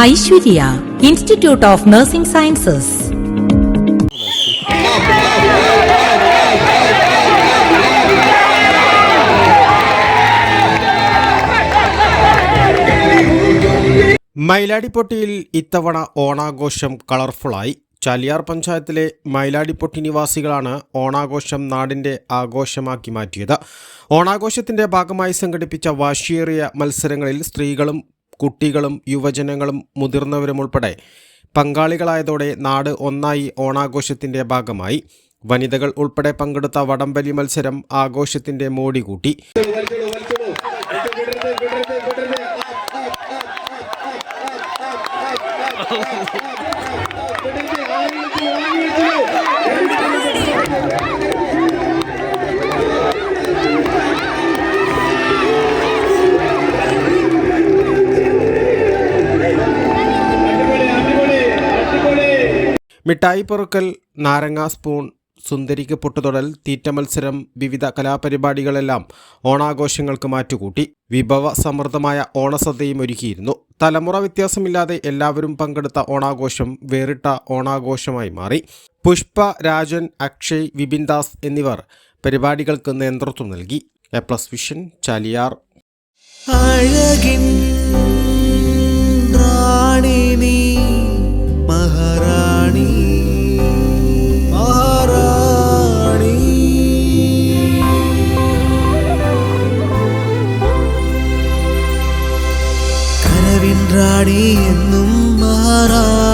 Aishwarya institute of nursing sciences മൈലാടിപ്പൊട്ടിയിൽ ഇത്തവണ ഓണാഘോഷം കളർഫുള്ളായി. ചാലിയാർ പഞ്ചായത്തിലെ മൈലാടിപ്പൊട്ടി നിവാസികളാണ് ഓണാഘോഷം നാടിന്റെ ആഘോഷമാക്കി മാറ്റിയത്. ഓണാഘോഷത്തിന്റെ ഭാഗമായി സംഘടിപ്പിച്ച വാശിയേറിയ മത്സരങ്ങളിൽ സ്ത്രീകളും കുട്ടികളും യുവജനങ്ങളും മുതിർന്നവരും ഉൾപ്പെടെ പങ്കാളികളായതോടെ നാട് ഒന്നായി ഓണാഘോഷത്തിന്റെ ഭാഗമായി. വനിതകൾ ഉൾപ്പെടെ പങ്കെടുത്ത വടംവലി മത്സരം ആഘോഷത്തിന്റെ മോടി കൂട്ടി. മിഠായി പൊറുക്കൽ നാരങ്ങ സ്പൂൺ സുന്ദരിക്ക് പൊട്ടുതൊടൽ തീറ്റ മത്സരം വിവിധ കലാപരിപാടികളെല്ലാം ഓണാഘോഷങ്ങൾക്ക് മാറ്റുകൂട്ടി. വിഭവ സമൃദ്ധമായ ഓണസദ്യയും ഒരുക്കിയിരുന്നു. തലമുറ വ്യത്യാസമില്ലാതെ എല്ലാവരും പങ്കെടുത്ത ഓണാഘോഷം വേറിട്ട ഓണാഘോഷമായി മാറി. പുഷ്പ രാജൻ അക്ഷയ് വിപിൻ ദാസ് എന്നിവർ പരിപാടികൾക്ക് നേതൃത്വം നൽകി. A plus Vision Chaliyar. അഴകിൻ റാണി റാണി എന്നും മഹാറാണി